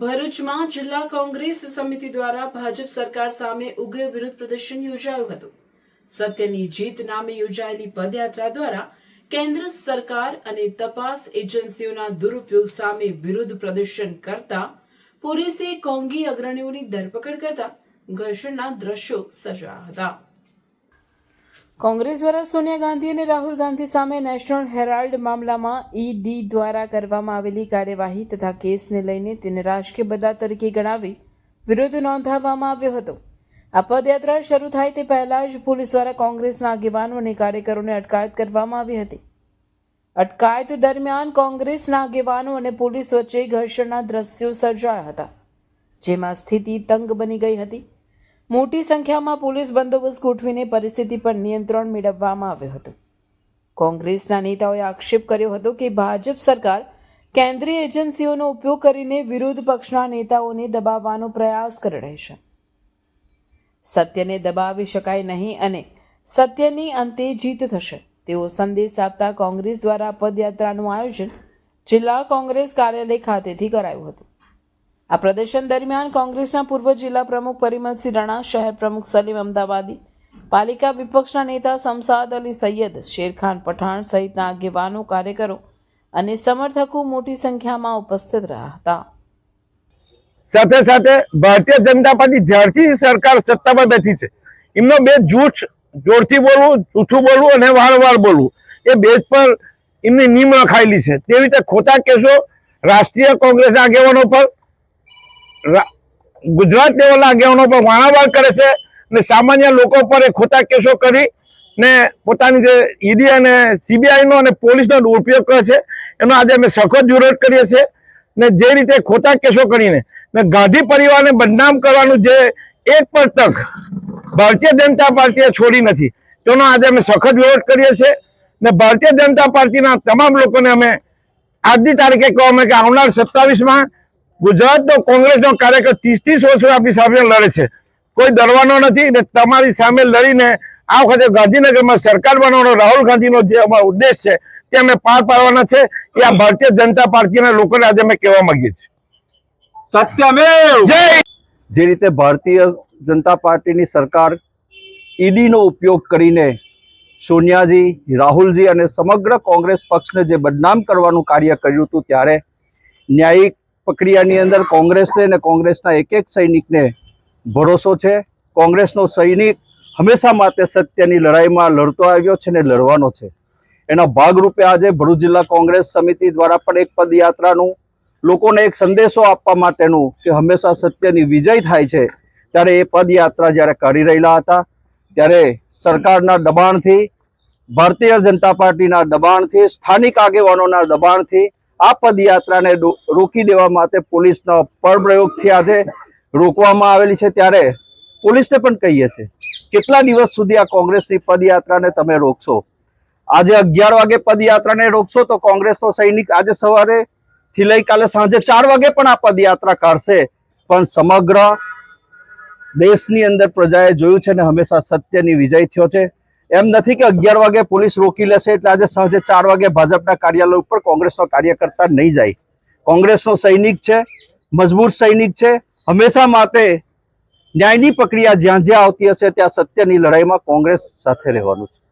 ભરૂચમાં જિલ્લા કોંગ્રેસ સમિતિ દ્વારા ભાજપ સરકાર સામે ઉગ્ર વિરોધ પ્રદર્શન યોજાયું હતું. સત્યની જીત નામે યોજાયેલી પદયાત્રા દ્વારા કેન્દ્ર સરકાર અને તપાસ એજન્સીઓના દુરુપયોગ સામે વિરોધ પ્રદર્શન કરતા પોલીસે કોંગી અગ્રણીઓની ધરપકડ કરતા ઘર્ષણના દ્રશ્યો સર્જાયા હતા. કોંગ્રેસ દ્વારા સોનિયા ગાંધી અને રાહુલ ગાંધી સામે નેશનલ હેરાલ્ડ મામલામાં ઈડી દ્વારા કરવામાં આવેલી કાર્યવાહી તથા કેસને લઈને તેને રાજકીય બદલા તરીકે ગણાવી વિરોધ નોંધાવવામાં આવ્યો હતો. આ પદયાત્રા શરૂ થાય તે પહેલાં જ પોલીસ દ્વારા કોંગ્રેસના આગેવાનો અને કાર્યકરોને અટકાયત કરવામાં આવી હતી. અટકાયત દરમિયાન કોંગ્રેસના આગેવાનો અને પોલીસ વચ્ચે ઘર્ષણના દ્રશ્યો સર્જાયા હતા, જેમાં સ્થિતિ તંગ બની ગઈ હતી. મોટી સંખ્યામાં પોલીસ બંદોબસ્ત ગોઠવીને પરિસ્થિતિ પર નિયંત્રણ મેળવવામાં આવ્યું હતું. કોંગ્રેસના નેતાઓએ આક્ષેપ કર્યો હતો કે ભાજપ સરકાર કેન્દ્રીય એજન્સીઓનો ઉપયોગ કરીને વિરોધ પક્ષના નેતાઓને દબાવવાનો પ્રયાસ કરી રહી છે. સત્યને દબાવી શકાય નહીં અને સત્યની અંતે જીત થશે, તેવો સંદેશ આપતા કોંગ્રેસ દ્વારા પદયાત્રાનું આયોજન જિલ્લા કોંગ્રેસ કાર્યાલય ખાતેથી કરાયું હતું. આ પ્રદર્શન દરમિયાન કોંગ્રેસના પૂર્વ જિલ્લા પ્રમુખ પરિમલસિંહ રાણા, શહેર પ્રમુખ સલીમ અમદાવાદી, પાલિકા વિપક્ષના નેતા સમસાદ અલી સૈયદ, શેરખાન પઠાણ સહિતના આગેવાનો, કાર્યકરો અને સમર્થકો મોટી સંખ્યામાં ઉપસ્થિત રહ્યા હતા. સાથે સાથે ભારતીય જનતા પાર્ટી જ્યારથી સરકાર સત્તામાં બેઠી છે, એમનો બે જૂઠ જોરથી બોલવું, જૂઠું બોલવું અને વારંવાર બોલવું, એ બેજ પર એમની નીમ રખાયેલી છે. તેવી રીતે ખોટા કેસો રાષ્ટ્રીય કોંગ્રેસના આગેવાનો પર ગુજરાત લેવલના આગેવાનો પર વાણાવાળ કરે છે ને સામાન્ય લોકો પર એ ખોટા કેસો કરી ને પોતાની જે ઈડી અને સીબીઆઈનો અને પોલીસનો ઉપયોગ કરે છે. એનો આજે અમે સખત વિરોધ કરીએ છીએ ને જે રીતે ખોટા કેસો કરીને ને ગાંધી પરિવારને બદનામ કરવાનું જે એક પણ તક ભારતીય જનતા પાર્ટીએ છોડી નથી. તેનો આજે અમે સખત વિરોધ કરીએ છીએ ને ભારતીય જનતા પાર્ટીના તમામ લોકોને અમે આજની તારીખે કહો અમે કે આવનાર સત્તાવીસમાં ગુજરાતનો કોંગ્રેસનો કાર્યકર ત્રીસ ત્રીસ વર્ષો આપણી સામે લડે છે. કોઈ ડરવાનો નથી ને તમારી સામે લડીને આ વખતે ગાંધીનગરમાં સરકાર બનાવવાનો રાહુલ ગાંધીનો જે અમારો ઉદ્દેશ છે તે અમે પાર પાડવાના છે. એ આ ભારતીય જનતા પાર્ટીના લોકોને આજે અમે કહેવા માંગીએ છીએ. સત્યમેવ! જય જે રીતે ભારતીય જનતા પાર્ટીની સરકાર ઈડીનો ઉપયોગ કરીને સોનિયાજી રાહુલજી અને સમગ્ર કોંગ્રેસ પક્ષને જે બદનામ કરવાનું કાર્ય કર્યું હતું ત્યારે ન્યાયિક પ્રક્રિયાની અંદર કોંગ્રેસને અને કોંગ્રેસના એક એક સૈનિકને ભરોસો છે. કોંગ્રેસનો સૈનિક હંમેશા માટે સત્યની લડાઈમાં લડતો આવ્યો છે ને લડવાનો છે. એના ભાગરૂપે આજે ભરૂચ જિલ્લા કોંગ્રેસ સમિતિ દ્વારા પણ એક પદયાત્રાનું લોકોને એક સંદેશો આપવા માટેનું કે હંમેશા સત્યની વિજય થાય છે ત્યારે એ પદયાત્રા જ્યારે કરી રહેલા હતા ત્યારે સરકારના દબાણથી, ભારતીય જનતા પાર્ટીના દબાણથી, સ્થાનિક આગેવાનોના દબાણથી આ પદયાત્રાને રોકી દેવા માટે પોલીસનો પરપ્રયોગથી આજે રોકવામાં આવેલી છે ત્યારે પોલીસને પણ કહીએ છીએ, કેટલા દિવસ સુધી આ કોંગ્રેસની પદયાત્રાને તમે રોકશો? આજે અગિયાર વાગે પદયાત્રાને રોકશો તો કોંગ્રેસનો સૈનિક આજે સવારે થી લઈ કાલે સાંજે ચાર વાગે પણ આ પદયાત્રા કાઢશે. પણ સમગ્ર દેશની અંદર પ્રજાએ જોયું છે ને હંમેશા સત્યની વિજય થયો છે. એમ નથી કે અગિયાર વાગે પોલીસ રોકી લેશે એટલે આજે સાંજે ચાર વાગે ભાજપના કાર્યાલય ઉપર કોંગ્રેસનો કાર્યકર્તા નહીં જાય. કોંગ્રેસનો સૈનિક છે મજબૂત સૈનિક છે, હંમેશા માટે ન્યાયની પ્રક્રિયા જ્યાં જ્યાં આવતી હશે ત્યાં સત્યની લડાઈમાં કોંગ્રેસ સાથે રહેવાનું છે.